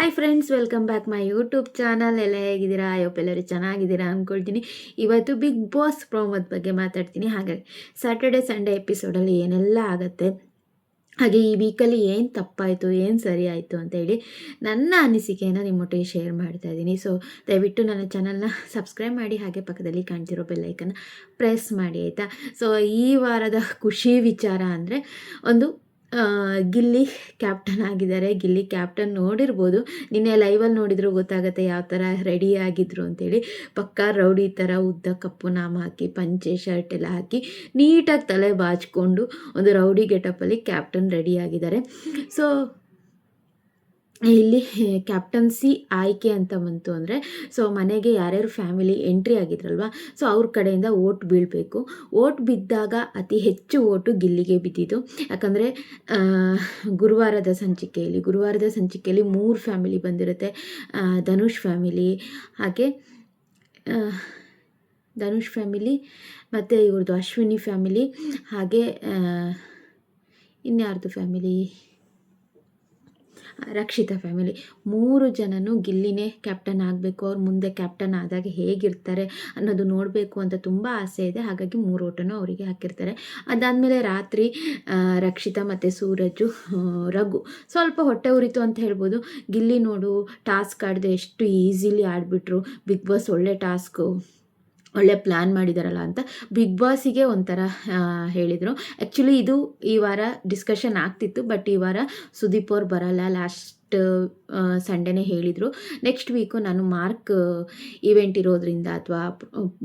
Hi friends welcome back my YouTube channel ಎಲ್ಲ ಹೇಗಿದ್ದೀರಾ? ಎಲ್ಲರೂ ಚೆನ್ನಾಗಿದ್ದೀರಾ ಅಂದ್ಕೊಳ್ತೀನಿ ಇವತ್ತು ಬಿಗ್ ಬಾಸ್ ಪ್ರೋಮೋದ ಬಗ್ಗೆ ಮಾತಾಡ್ತೀನಿ. ಹಾಗಾಗಿ ಸ್ಯಾಟರ್ಡೆ ಸಂಡೇ ಎಪಿಸೋಡಲ್ಲಿ ಏನೆಲ್ಲ ಆಗುತ್ತೆ? ಹಾಗೆ ಈ ವೀಕಲ್ಲಿ ಏನು ತಪ್ಪಾಯಿತು, ಏನು ಸರಿ ಆಯಿತು ಅಂತೇಳಿ ನನ್ನ ಅನಿಸಿಕೆಯನ್ನು ನಿಮ್ಮೊಟ್ಟಿಗೆ ಶೇರ್ ಮಾಡ್ತಾ ಇದ್ದೀನಿ. ಸೊ ದಯವಿಟ್ಟು ನನ್ನ ಚಾನಲ್ನ ಸಬ್ಸ್ಕ್ರೈಬ್ ಮಾಡಿ, ಹಾಗೆ ಪಕ್ಕದಲ್ಲಿ ಕಾಣ್ತಿರೋ ಬೆಲ್ಲೈಕನ್ನು ಪ್ರೆಸ್ ಮಾಡಿ, ಆಯಿತಾ? ಸೊ ಈ ವಾರದ ಖುಷಿ ವಿಚಾರ ಅಂದರೆ ಒಂದು ಗಿಲ್ಲಿ ಕ್ಯಾಪ್ಟನ್ ಆಗಿದ್ದಾರೆ. ಗಿಲ್ಲಿ ಕ್ಯಾಪ್ಟನ್ ನೋಡಿರ್ಬೋದು. ನಿನ್ನೆ ಲೈವಲ್ಲಿ ನೋಡಿದ್ರು ಗೊತ್ತಾಗುತ್ತೆ ಯಾವ ಥರ ರೆಡಿ ಆಗಿದ್ರು ಅಂತೇಳಿ. ಪಕ್ಕಾ ರೌಡಿ ಥರ ಉದ್ದ ಕಪ್ಪು ನಾಮ ಹಾಕಿ, ಪಂಚೆ ಶರ್ಟ್ ಎಲ್ಲ ಹಾಕಿ, ನೀಟಾಗಿ ತಲೆ ಬಾಚ್ಕೊಂಡು ಒಂದು ರೌಡಿ ಗೆಟಪ್ಪಲ್ಲಿ ಕ್ಯಾಪ್ಟನ್ ರೆಡಿ ಆಗಿದ್ದಾರೆ. ಸೊ ಇಲ್ಲಿ ಕ್ಯಾಪ್ಟನ್ಸಿ ಆಯ್ಕೆ ಅಂತ ಬಂತು ಅಂದರೆ ಸೊ ಮನೆಗೆ ಯಾರ್ಯಾರು ಫ್ಯಾಮಿಲಿ ಎಂಟ್ರಿ ಆಗಿದ್ರಲ್ವ ಸೊ ಅವ್ರ ಕಡೆಯಿಂದ ಓಟ್ ಬೀಳಬೇಕು. ಓಟ್ ಬಿದ್ದಾಗ ಅತಿ ಹೆಚ್ಚು ಓಟು ಗಿಲ್ಲಿಗೆ ಬಿದ್ದಿದ್ದು. ಯಾಕಂದರೆ ಗುರುವಾರದ ಸಂಚಿಕೆಯಲ್ಲಿ ಗುರುವಾರದ ಸಂಚಿಕೆಯಲ್ಲಿ ಮೂರು ಫ್ಯಾಮಿಲಿ ಬಂದಿರುತ್ತೆ. ಧನುಷ್ ಫ್ಯಾಮಿಲಿ ಹಾಗೆ ಧನುಷ್ ಫ್ಯಾಮಿಲಿ ಮತ್ತು ಇವ್ರದ್ದು ಅಶ್ವಿನಿ ಫ್ಯಾಮಿಲಿ ಹಾಗೆ ಇನ್ಯಾರ್ದು ಫ್ಯಾಮಿಲಿ ರಕ್ಷಿತಾ ಫ್ಯಾಮಿಲಿ. ಮೂರು ಜನನು ಗಿಲ್ಲಿನೇ ಕ್ಯಾಪ್ಟನ್ ಆಗಬೇಕು. ಅವ್ರು ಮುಂದೆ ಕ್ಯಾಪ್ಟನ್ ಆದಾಗ ಹೇಗಿರ್ತಾರೆ ಅನ್ನೋದು ನೋಡಬೇಕು ಅಂತ ತುಂಬ ಆಸೆ ಇದೆ. ಹಾಗಾಗಿ ಮೂರು ಓಟನೂ ಅವರಿಗೆ ಹಾಕಿರ್ತಾರೆ. ಅದಾದಮೇಲೆ ರಾತ್ರಿ ರಕ್ಷಿತ ಮತ್ತು ಸೂರಜು ರಘು. ಸ್ವಲ್ಪ ಹೊಟ್ಟೆ ಉರಿತು ಅಂತ ಹೇಳ್ಬೋದು. ಗಿಲ್ಲಿ ನೋಡು, ಟಾಸ್ಕ್ ಆಡಿದೆ ಎಷ್ಟು ಈಸಿಲಿ ಆಡಿಬಿಟ್ರು. ಬಿಗ್ ಬಾಸ್ ಒಳ್ಳೆ ಟಾಸ್ಕು. ಒಳ್ಳೆ ಪ್ಲ್ಯಾನ್ ಮಾಡಿದಾರಲ್ಲ ಅಂತ ಬಿಗ್ ಬಾಸಿಗೆ ಒಂಥರ ಹೇಳಿದರು. ಆ್ಯಕ್ಚುಲಿ ಇದು ಈ ವಾರ ಡಿಸ್ಕಷನ್ ಆಗ್ತಿತ್ತು ಬಟ್ ಈ ವಾರ ಸುದೀಪ್ ಅವ್ರು ಬರಲ್ಲ. ಲಾಸ್ಟ್ ಸಂಡೇನೇ ಹೇಳಿದರು. ನೆಕ್ಸ್ಟ್ ವೀಕು ನಾನು ಮಾರ್ಕ್ ಇವೆಂಟ್ ಇರೋದ್ರಿಂದ ಅಥವಾ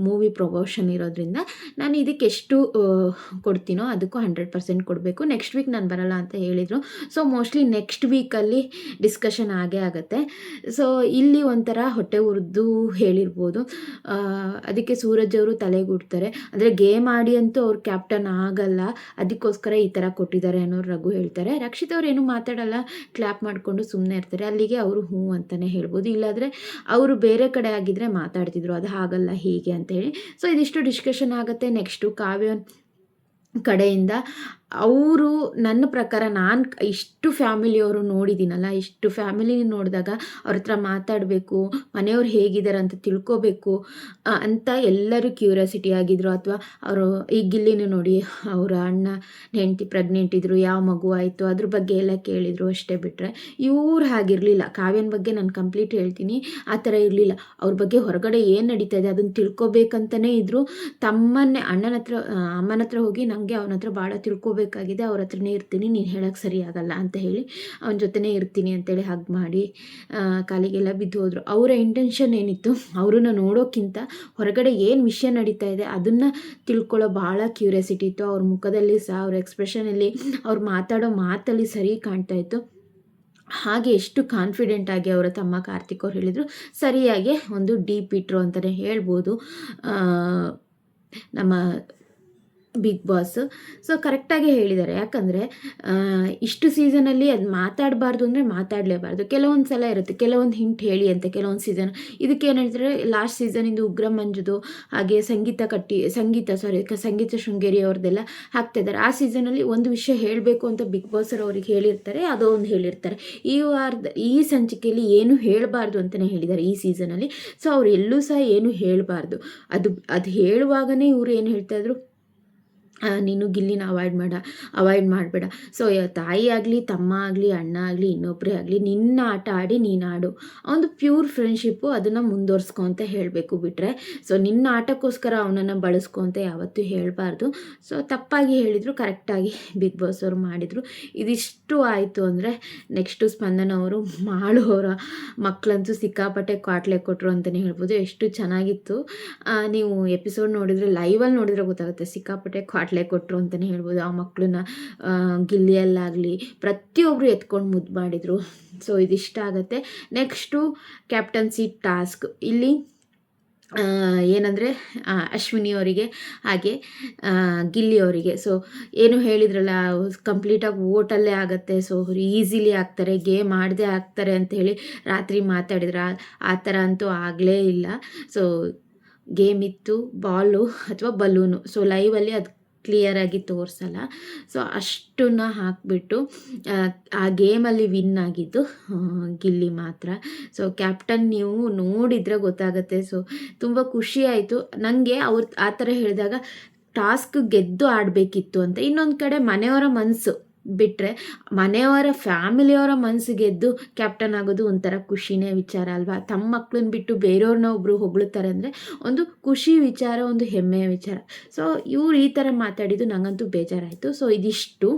ಮೂವಿ ಪ್ರೊಮೋಷನ್ ಇರೋದ್ರಿಂದ ನಾನು ಇದಕ್ಕೆ ಎಷ್ಟು ಕೊಡ್ತೀನೋ ಅದಕ್ಕೂ ಹಂಡ್ರೆಡ್ ಪರ್ಸೆಂಟ್ ಕೊಡಬೇಕು. ನೆಕ್ಸ್ಟ್ ವೀಕ್ ನಾನು ಬರಲ್ಲ ಅಂತ ಹೇಳಿದರು. ಸೊ ಮೋಸ್ಟ್ಲಿ ನೆಕ್ಸ್ಟ್ ವೀಕಲ್ಲಿ ಡಿಸ್ಕಷನ್ ಆಗೇ ಆಗುತ್ತೆ. ಸೊ ಇಲ್ಲಿ ಒಂಥರ ಹೊಟ್ಟೆ ಉರಿದು ಹೇಳಿರ್ಬೋದು. ಅದಕ್ಕೆ ಸೂರಜ್ ಅವರು ತಲೆಗೂಡ್ತಾರೆ. ಅಂದರೆ ಗೇಮ್ ಆಡಿ ಅಂತೂ ಅವ್ರು ಕ್ಯಾಪ್ಟನ್ ಆಗಲ್ಲ. ಅದಕ್ಕೋಸ್ಕರ ಈ ಥರ ಕೊಟ್ಟಿದ್ದಾರೆ ಅನ್ನೋರು ರಘು ಹೇಳ್ತಾರೆ. ರಕ್ಷಿತ್ ಅವ್ರು ಏನು ಮಾತಾಡಲ್ಲ. ಕ್ಲ್ಯಾಪ್ ಮಾಡಿಕೊಂಡು ಸುಮ್ಮನೆ ಇರ್ತಾರೆ. ಅಲ್ಲಿಗೆ ಅವರು ಹ್ಞೂ ಅಂತಲೇ ಹೇಳ್ಬೋದು. ಇಲ್ಲಾದರೆ ಅವರು ಬೇರೆ ಕಡೆ ಆಗಿದ್ದರೆ ಮಾತಾಡ್ತಿದ್ರು. ಅದು ಹಾಗಲ್ಲ, ಹೀಗೆ ಅಂತ ಹೇಳಿ ಸೊ ಇದಿಷ್ಟು ಡಿಸ್ಕಷನ್ ಆಗುತ್ತೆ. ನೆಕ್ಸ್ಟು ಕಾವ್ಯ ಕಡೆಯಿಂದ ಅವರು ನನ್ನ ಪ್ರಕಾರ ನಾನು ಇಷ್ಟು ಫ್ಯಾಮಿಲಿಯವರು ನೋಡಿದ್ದೀನಲ್ಲ ಇಷ್ಟು ಫ್ಯಾಮಿಲಿ ನೋಡಿದಾಗ ಅವ್ರ ಹತ್ರ ಮಾತಾಡಬೇಕು, ಮನೆಯವ್ರು ಹೇಗಿದ್ದಾರೆ ಅಂತ ತಿಳ್ಕೊಬೇಕು ಅಂತ ಎಲ್ಲರೂ ಕ್ಯೂರಿಯಾಸಿಟಿ ಆಗಿದ್ರು. ಅಥವಾ ಅವರು ಈ ಗಿಲ್ಲಿನೂ ನೋಡಿ, ಅವರ ಅಣ್ಣ ಹೆಂಡತಿ ಪ್ರೆಗ್ನೆಂಟ್ ಇದ್ದರು ಯಾವ ಮಗು ಆಯಿತು, ಅದ್ರ ಬಗ್ಗೆ ಎಲ್ಲ ಕೇಳಿದರು ಅಷ್ಟೇ ಬಿಟ್ಟರೆ ಇವ್ರು ಹಾಗಿರಲಿಲ್ಲ. ಕಾವ್ಯನ ಬಗ್ಗೆ ನಾನು ಕಂಪ್ಲೀಟ್ ಹೇಳ್ತೀನಿ. ಆ ಥರ ಇರಲಿಲ್ಲ. ಅವ್ರ ಬಗ್ಗೆ ಹೊರಗಡೆ ಏನು ನಡೀತಾ ಇದೆ ಅದನ್ನು ತಿಳ್ಕೊಬೇಕಂತಲೇ ಇದ್ದರು ತಮ್ಮನ್ನೇ ಅಣ್ಣನ ಹತ್ರ ಅಮ್ಮನ ಹತ್ರ ಹೋಗಿ ನನಗೆ ಅವನ ಹತ್ರ ಭಾಳ ತಿಳ್ಕೊಬೇಕಾಗಿದೆ ಅವ್ರ ಹತ್ರನೇ ಇರ್ತೀನಿ, ನೀನು ಹೇಳೋಕ್ಕೆ ಸರಿ ಅಂತ ಹೇಳಿ ಅವನ ಜೊತೆನೇ ಇರ್ತೀನಿ ಅಂತೇಳಿ ಹಾಗೆ ಮಾಡಿ ಕಾಲಿಗೆಲ್ಲ ಬಿದ್ದು ಹೋದರು. ಅವರ ಇಂಟೆನ್ಷನ್ ಏನಿತ್ತು? ಅವರನ್ನು ನೋಡೋಕ್ಕಿಂತ ಹೊರಗಡೆ ಏನು ವಿಷಯ ನಡೀತಾ ಇದೆ ಅದನ್ನು ತಿಳ್ಕೊಳ್ಳೋ ಭಾಳ ಕ್ಯೂರಿಯಾಸಿಟಿ ಇತ್ತು. ಅವ್ರ ಮುಖದಲ್ಲಿ ಸಹ, ಅವ್ರ ಎಕ್ಸ್ಪ್ರೆಷನಲ್ಲಿ ಅವ್ರು ಮಾತಾಡೋ ಮಾತಲ್ಲಿ ಸರಿ ಕಾಣ್ತಾ ಇತ್ತು. ಹಾಗೆ ಎಷ್ಟು ಕಾನ್ಫಿಡೆಂಟ್ ಆಗಿ ಅವರ ತಮ್ಮ ಕಾರ್ತಿಕ್ ಅವ್ರು ಹೇಳಿದರು, ಸರಿಯಾಗಿ ಒಂದು ಡೀಪ್ ಇಟ್ರು ಅಂತಲೇ ಹೇಳ್ಬೋದು. ನಮ್ಮ ಬಿಗ್ ಬಾಸ್. ಸೊ ಕರೆಕ್ಟಾಗಿ ಹೇಳಿದ್ದಾರೆ ಯಾಕಂದರೆ ಇಷ್ಟು ಸೀಸನಲ್ಲಿ ಅದು ಮಾತಾಡಬಾರ್ದು ಅಂದರೆ ಮಾತಾಡಲೇಬಾರ್ದು. ಕೆಲವೊಂದು ಸಲ ಇರುತ್ತೆ. ಕೆಲವೊಂದು ಹಿಂಟ್ ಹೇಳಿ ಅಂತ ಕೆಲವೊಂದು ಸೀಸನ್ ಇದಕ್ಕೆ ಏನು ಹೇಳ್ತಾರೆ ಲಾಸ್ಟ್ ಸೀಸನಿಂದ ಉಗ್ರ ಮಂಜುದು ಹಾಗೆ ಸಂಗೀತ ಕಟ್ಟಿ ಸಂಗೀತ ಸಾರಿ ಸಂಗೀತ ಶೃಂಗೇರಿ ಅವ್ರದ್ದೆಲ್ಲ ಹಾಕ್ತಾಯಿದ್ದಾರೆ ಆ ಸೀಸನಲ್ಲಿ ಒಂದು ವಿಷಯ ಹೇಳಬೇಕು ಅಂತ ಬಿಗ್ ಬಾಸರ್ ಅವ್ರಿಗೆ ಹೇಳಿರ್ತಾರೆ ಅದೋ ಒಂದು ಹೇಳಿರ್ತಾರೆ. ಈ ವಾರದ ಈ ಸಂಚಿಕೆಯಲ್ಲಿ ಏನು ಹೇಳಬಾರ್ದು ಅಂತಲೇ ಹೇಳಿದ್ದಾರೆ ಈ ಸೀಸನಲ್ಲಿ ಸೊ ಅವ್ರು ಎಲ್ಲೂ ಸಹ ಏನು ಹೇಳಬಾರ್ದು. ಅದು ಅದು ಹೇಳುವಾಗನೇ ಇವರು ಏನು ಹೇಳ್ತಾ ಇದ್ರು? ಆ, ನೀನು ಗಿಲ್ಲಿನ ಅವಾಯ್ಡ್ ಮಾಡ ಅವಾಯ್ಡ್ ಮಾಡಬೇಡ. ಸೊ ತಾಯಿ ಆಗಲಿ, ತಮ್ಮ ಆಗಲಿ, ಅಣ್ಣ ಆಗಲಿ ಇನ್ನೊಬ್ಬರೇ ಆಗಲಿ, ನಿನ್ನ ಆಟ ಆಡಿ ನೀನು ಆಡು. ಒಂದು ಪ್ಯೂರ್ ಫ್ರೆಂಡ್ಶಿಪ್ಪು ಅದನ್ನು ಮುಂದುವರ್ಸ್ಕೊ ಅಂತ ಹೇಳಬೇಕು ಬಿಟ್ಟರೆ ಸೊ ನಿನ್ನ ಆಟಕ್ಕೋಸ್ಕರ ಅವನನ್ನು ಬಳಸ್ಕೊ ಅಂತ ಯಾವತ್ತೂ ಹೇಳಬಾರ್ದು. ಸೊ ತಪ್ಪಾಗಿ ಹೇಳಿದರು ಕರೆಕ್ಟಾಗಿ ಬಿಗ್ ಬಾಸ್ ಅವರು ಮಾಡಿದರು. ಇದಿಷ್ಟು ಆಯಿತು ಅಂದರೆ ನೆಕ್ಸ್ಟು ಸ್ಪಂದನ ಅವರು ಮಾಡೋರ ಮಕ್ಕಳಂತೂ ಸಿಕ್ಕಾಪಟ್ಟೆ ಕ್ವಾಟ್ಲೆ ಕೊಟ್ಟರು ಅಂತಲೇ ಹೇಳ್ಬೋದು. ಎಷ್ಟು ಚೆನ್ನಾಗಿತ್ತು. ನೀವು ಎಪಿಸೋಡ್ ನೋಡಿದರೆ ಲೈವಲ್ಲಿ ನೋಡಿದರೆ ಗೊತ್ತಾಗುತ್ತೆ, ಸಿಕ್ಕಾಪಟ್ಟೆ ಕ್ವಾಟ್ಲೆ ಕೊಟ್ಟರು ಅಂತಲೇ ಹೇಳ್ಬೋದು. ಆ ಮಕ್ಕಳನ್ನ ಗಿಲ್ಲಿಯಲ್ಲಾಗಲಿ ಪ್ರತಿಯೊಬ್ಬರು ಎತ್ಕೊಂಡು ಮುದ್ದು ಮಾಡಿದರು. ಸೊ ಇದಿಷ್ಟ ಆಗುತ್ತೆ. ನೆಕ್ಸ್ಟು ಕ್ಯಾಪ್ಟನ್ಸಿ ಟಾಸ್ಕ್ ಇಲ್ಲಿ ಏನಂದರೆ ಅಶ್ವಿನಿ ಅವರಿಗೆ, ಹಾಗೆ ಗಿಲ್ಲಿ ಅವರಿಗೆ. ಸೊ ಏನು ಹೇಳಿದ್ರಲ್ಲ ಕಂಪ್ಲೀಟಾಗಿ ಓಟಲ್ಲೇ ಆಗುತ್ತೆ. ಸೊ ಈಸಿಲಿ ಆಗ್ತಾರೆ ಗೇಮ್ ಆಡದೆ ಆಗ್ತಾರೆ ಅಂತ ಹೇಳಿ ರಾತ್ರಿ ಮಾತಾಡಿದ್ರೆ. ಆ ಥರ ಅಂತೂ ಆಗಲೇ ಇಲ್ಲ. ಸೊ ಗೇಮ್ ಇತ್ತು ಬಾಲು ಅಥವಾ ಬಲೂನು ಸೊ ಲೈವಲ್ಲಿ ಅದು ಕ್ಲಿಯರಾಗಿ ತೋರಿಸಲ್ಲ. ಸೊ ಅಷ್ಟನ್ನ ಹಾಕಿಬಿಟ್ಟು, ಆ ಗೇಮಲ್ಲಿ ವಿನ್ ಆಗಿದ್ದು ಗಿಲ್ಲಿ ಮಾತ್ರ. ಸೊ ಕ್ಯಾಪ್ಟನ್ ನೀವು ನೋಡಿದರೆ ಗೊತ್ತಾಗುತ್ತೆ. ಸೊ ತುಂಬ ಖುಷಿ ಆಯಿತು. ನನಗೆ ಅವ್ರು, ಆ ಥರ ಹೇಳಿದಾಗ ಟಾಸ್ಕ್ ಗೆದ್ದು ಆಡಬೇಕಿತ್ತು ಅಂತ. ಇನ್ನೊಂದು ಕಡೆ ಮನೆಯವರ ಮನಸ್ಸು ಬಿಟ್ಟರೆ ಮನೆಯವರ ಫ್ಯಾಮಿಲಿಯವರ ಮನಸ್ಸು ಗೆದ್ದು ಕ್ಯಾಪ್ಟನ್ ಆಗೋದು ಒಂಥರ ಖುಷಿನೇ ವಿಚಾರ ಅಲ್ವಾ? ತಮ್ಮ ಮಕ್ಕಳನ್ನ ಬಿಟ್ಟು ಬೇರೆಯವ್ರನ್ನ ಒಬ್ಬರು ಹೊಗಳುತ್ತಾರೆ ಅಂದರೆ ಒಂದು ಖುಷಿ ವಿಚಾರ, ಒಂದು ಹೆಮ್ಮೆಯ ವಿಚಾರ. ಸೊ ಇವ್ರು ಈ ಥರ ಮಾತಾಡಿದ್ದು ನನಗಂತೂ ಬೇಜಾರಾಯಿತು. ಸೊ ಇದಿಷ್ಟು.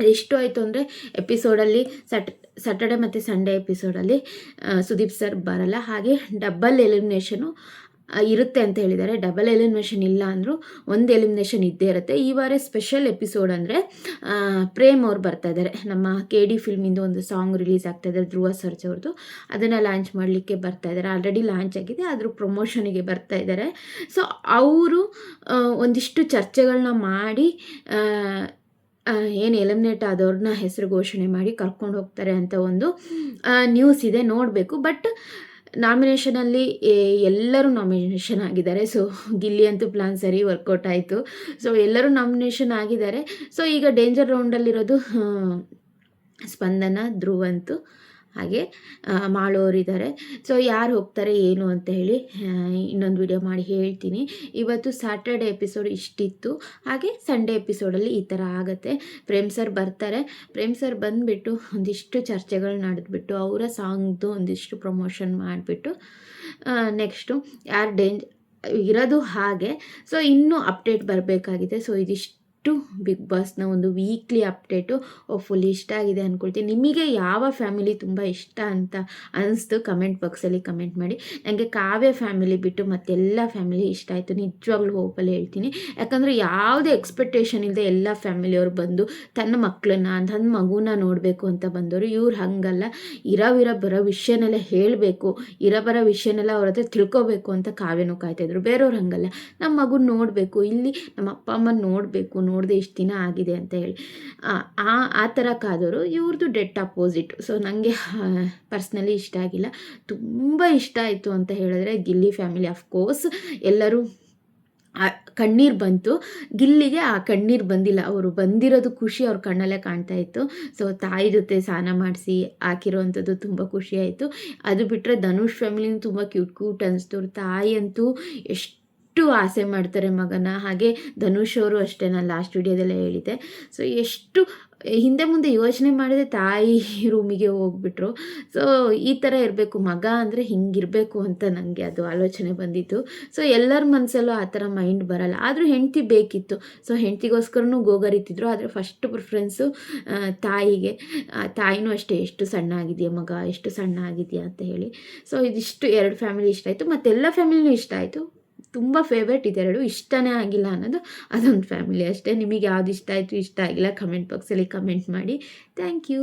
ಇದಿಷ್ಟು ಆಯಿತು ಅಂದರೆ ಎಪಿಸೋಡಲ್ಲಿ ಸಟ್ ಸ್ಯಾಟರ್ಡೆ ಮತ್ತು ಸಂಡೇ ಎಪಿಸೋಡಲ್ಲಿ ಸುದೀಪ್ ಸರ್ ಬರಲ್ಲ. ಹಾಗೆ ಡಬ್ಬಲ್ ಎಲಿಮಿನೇಷನು ಇರುತ್ತೆ ಅಂತ ಹೇಳಿದ್ದಾರೆ. ಡಬಲ್ ಎಲಿಮಿನೇಷನ್ ಇಲ್ಲ ಅಂದರೂ ಒಂದು ಎಲಿಮಿನೇಷನ್ ಇದ್ದೇ ಇರುತ್ತೆ. ಈ ವಾರ ಸ್ಪೆಷಲ್ ಎಪಿಸೋಡ್ ಅಂದರೆ ಪ್ರೇಮ್ ಅವ್ರು ಬರ್ತಾ ಇದ್ದಾರೆ ನಮ್ಮ ಕೆ ಡಿ ಫಿಲ್ಮಿಂದ ಒಂದು ಸಾಂಗ್ ರಿಲೀಸ್ ಆಗ್ತಾ ಇದ್ದಾರೆ ಧ್ರುವ ಸರ್ಜ್ ಅವ್ರದ್ದು ಅದನ್ನು ಲಾಂಚ್ ಮಾಡಲಿಕ್ಕೆ ಬರ್ತಾ ಇದ್ದಾರೆ ಆಲ್ರೆಡಿ ಲಾಂಚ್ ಆಗಿದೆ, ಆದರೂ ಪ್ರಮೋಷನಿಗೆ ಬರ್ತಾ ಇದ್ದಾರೆ ಸೊ ಅವರು ಒಂದಿಷ್ಟು ಚರ್ಚೆಗಳನ್ನ ಮಾಡಿ ಏನು ಎಲಿಮಿನೇಟ್ ಆದವ್ರನ್ನ ಹೆಸರು ಘೋಷಣೆ ಮಾಡಿ ಕರ್ಕೊಂಡು ಹೋಗ್ತಾರೆ ಅಂತ ಒಂದು ನ್ಯೂಸ್ ಇದೆ, ನೋಡಬೇಕು. ಬಟ್ ನಾಮಿನೇಷನಲ್ಲಿ ಎಲ್ಲರೂ ನಾಮಿನೇಷನ್ ಆಗಿದ್ದಾರೆ. ಸೊ ಗಿಲ್ಲಿ ಅಂತೂ ಪ್ಲಾನ್ ಸರಿ ವರ್ಕೌಟ್ ಆಯಿತು. ಸೊ ಎಲ್ಲರೂ ನಾಮಿನೇಷನ್ ಆಗಿದ್ದಾರೆ. ಸೊ ಈಗ ಡೇಂಜರ್ ರೌಂಡಲ್ಲಿರೋದು ಸ್ಪಂದನ ಧ್ರುವಂತು ಹಾಗೆ ಮಾಡೋರಿದ್ದಾರೆ ಸೊ ಯಾರು ಹೋಗ್ತಾರೆ, ಏನು ಅಂತ ಹೇಳಿ ಇನ್ನೊಂದು ವಿಡಿಯೋ ಮಾಡಿ ಹೇಳ್ತೀನಿ. ಇವತ್ತು ಸ್ಯಾಟರ್ಡೆ ಎಪಿಸೋಡ್ ಇಷ್ಟಿತ್ತು. ಹಾಗೆ ಸಂಡೇ ಎಪಿಸೋಡಲ್ಲಿ ಈ ಥರ ಆಗುತ್ತೆ. ಪ್ರೇಮ್ ಸರ್ ಬರ್ತಾರೆ. ಪ್ರೇಮ್ ಸರ್ ಬಂದುಬಿಟ್ಟು ಒಂದಿಷ್ಟು ಚರ್ಚೆಗಳು ನಡೆದ್ಬಿಟ್ಟು, ಅವರ ಸಾಂಗ್ದು ಒಂದಿಷ್ಟು ಪ್ರಮೋಷನ್ ಮಾಡಿಬಿಟ್ಟು ನೆಕ್ಸ್ಟು ಯಾರು ಡೇಂಜ್ ಇರೋದು ಹಾಗೆ. ಸೊ ಇನ್ನೂ ಅಪ್ಡೇಟ್ ಬರಬೇಕಾಗಿದೆ. ಸೊ ಇದಿಷ್ಟು. ಬಿಗ್ ಬಾಸ್ನ ಒಂದು ವೀಕ್ಲಿ ಅಪ್ಡೇಟು. ಫುಲ್ ಇಷ್ಟ ಆಗಿದೆ ಅಂದ್ಕೊಳ್ತೀನಿ ನಿಮಗೆ ಯಾವ ಫ್ಯಾಮಿಲಿ ತುಂಬ ಇಷ್ಟ ಅಂತ ಅನಿಸ್ತು ಕಮೆಂಟ್ ಬಾಕ್ಸಲ್ಲಿ ಕಮೆಂಟ್ ಮಾಡಿ. ನನಗೆ ಕಾವ್ಯ ಫ್ಯಾಮಿಲಿ ಬಿಟ್ಟು ಮತ್ತೆಲ್ಲ ಫ್ಯಾಮಿಲಿ ಇಷ್ಟ ಆಯಿತು. ನಿಜವಾಗ್ಲೂ ಹೋಪಲ್ಲಿ ಹೇಳ್ತೀನಿ. ಯಾಕಂದರೆ ಯಾವುದೇ ಎಕ್ಸ್ಪೆಕ್ಟೇಷನ್ ಇಲ್ಲದೆ ಎಲ್ಲ ಫ್ಯಾಮಿಲಿಯವರು ಬಂದು ತನ್ನ ಮಕ್ಕಳನ್ನ ತನ್ನ ಮಗುನ ನೋಡಬೇಕು ಅಂತ ಬಂದವರು, ಇವ್ರು ಹಾಗಲ್ಲ. ಇರೋವಿರೋ ಬರೋ ವಿಷಯನೆಲ್ಲ ಹೇಳಬೇಕು. ಇರೋ, ಬರೋ ವಿಷಯನೆಲ್ಲ ಅವ್ರ ಹತ್ರ ತಿಳ್ಕೊಬೇಕು ಅಂತ ಕಾವ್ಯನೂ ಕಾಯ್ತಾಯಿದ್ರು ಬೇರೆಯವ್ರು ಹಂಗಲ್ಲ. ನಮ್ಮ ಮಗು ನೋಡಬೇಕು. ಇಲ್ಲಿ ನಮ್ಮ ಅಪ್ಪ ಅಮ್ಮನ ನೋಡಬೇಕು. ನೋಡದೆ ಇಷ್ಟು ದಿನ ಆಗಿದೆ ಅಂತ ಹೇಳಿ. ಆ- ಆ ಥರ ಕಾದವರು ಇವ್ರದ್ದು ಡೆಟ್ ಅಪೋಸಿಟ್. ಸೊ ನನಗೆ ಪರ್ಸ್ನಲಿ ಇಷ್ಟ ಆಗಿಲ್ಲ. ತುಂಬ ಇಷ್ಟ ಆಯಿತು ಅಂತ ಹೇಳಿದ್ರೆ ಗಿಲ್ಲಿ ಫ್ಯಾಮಿಲಿ. ಅಫ್ಕೋರ್ಸ್ ಎಲ್ಲರೂ ಕಣ್ಣೀರು ಬಂತು. ಗಿಲ್ಲಿಗೆ ಆ ಕಣ್ಣೀರು ಬಂದಿಲ್ಲ. ಅವರು ಬಂದಿರೋದು ಖುಷಿ ಅವ್ರ ಕಣ್ಣಲ್ಲೇ ಕಾಣ್ತಾ ಇತ್ತು. ಸೊ, ತಾಯಿ ಜೊತೆ ಸ್ನಾನ ಮಾಡಿಸಿ ಹಾಕಿರೋವಂಥದ್ದು ತುಂಬ ಖುಷಿ ಆಯಿತು. ಅದು ಬಿಟ್ಟರೆ ಧನುಷ್ ಫ್ಯಾಮಿಲಿನೂ ತುಂಬ ಕ್ಯೂಟ್ ಕ್ಯೂಟ್ ಅನ್ನಿಸ್ತು ತಾಯಿ ಅಂತೂ ಎಷ್ಟು ಆಸೆ ಮಾಡ್ತಾರೆ ಮಗನ. ಹಾಗೆ ಧನುಷ್ ಅವರು ಅಷ್ಟೇ, ನಾನು ಲಾಸ್ಟ್ ವಿಡಿಯೋದಲ್ಲೇ ಹೇಳಿದ್ದೆ. ಸೊ ಎಷ್ಟು ಹಿಂದೆ ಮುಂದೆ ಯೋಚನೆ ಮಾಡಿದೆ ತಾಯಿ ರೂಮಿಗೆ ಹೋಗ್ಬಿಟ್ರು. ಸೊ ಈ ಥರ ಇರಬೇಕು, ಮಗ ಅಂದರೆ ಹಿಂಗಿರಬೇಕು ಅಂತ ನನಗೆ ಅದು ಆಲೋಚನೆ ಬಂದಿತ್ತು. ಸೊ ಎಲ್ಲರ ಮನಸ್ಸಲ್ಲೂ ಆ ಥರ ಮೈಂಡ್ ಬರಲ್ಲ. ಆದರೂ ಹೆಂಡತಿ ಬೇಕಿತ್ತು. ಸೊ ಹೆಂಡ್ತಿಗೋಸ್ಕರನೂ ಗೋಗರಿತಿದ್ರು. ಆದರೆ ಫಸ್ಟ್ ಪ್ರಿಫ್ರೆನ್ಸು ತಾಯಿಗೆ. ತಾಯಿನೂ ಅಷ್ಟೇ, ಎಷ್ಟು ಸಣ್ಣ ಆಗಿದೆಯಾ ಮಗ? ಎಷ್ಟು ಸಣ್ಣ ಆಗಿದೆಯಾ? ಅಂತ ಹೇಳಿ. ಸೊ ಇದಿಷ್ಟು ಎರಡು ಫ್ಯಾಮಿಲಿ ಇಷ್ಟ ಆಯಿತು. ಮತ್ತೆಲ್ಲ ಫ್ಯಾಮಿಲಿನೂ ಇಷ್ಟ ಆಯಿತು. ತುಂಬ ಫೇವ್ರೇಟ್ ಇದೆರಡು ಇಷ್ಟನೇ ಆಗಿಲ್ಲ ಅನ್ನೋದು ಅದೊಂದು ಫ್ಯಾಮಿಲಿ ಅಷ್ಟೇ ನಿಮಗೆ ಯಾವ್ದು ಇಷ್ಟ ಆಯಿತು, ಇಷ್ಟ ಆಗಿಲ್ಲ ಕಮೆಂಟ್ ಬಾಕ್ಸಲ್ಲಿ ಕಮೆಂಟ್ ಮಾಡಿ. Thank you